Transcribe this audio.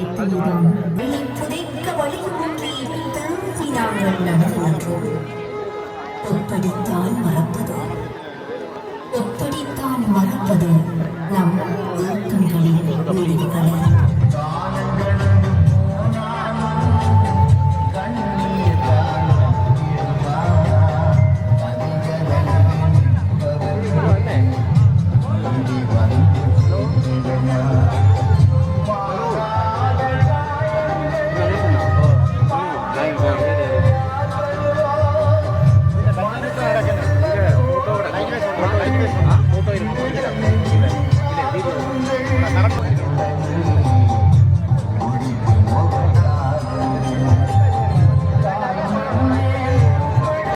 நினைத்தினான் வெளி புதைக்க வழியின்றி திரும்பினாங்கள் நடமாற்றோம் ஒப்படித்தான் மறப்பது ஒப்படித்தான் மறப்பது நம் இயக்கங்களின் விளைவுகளை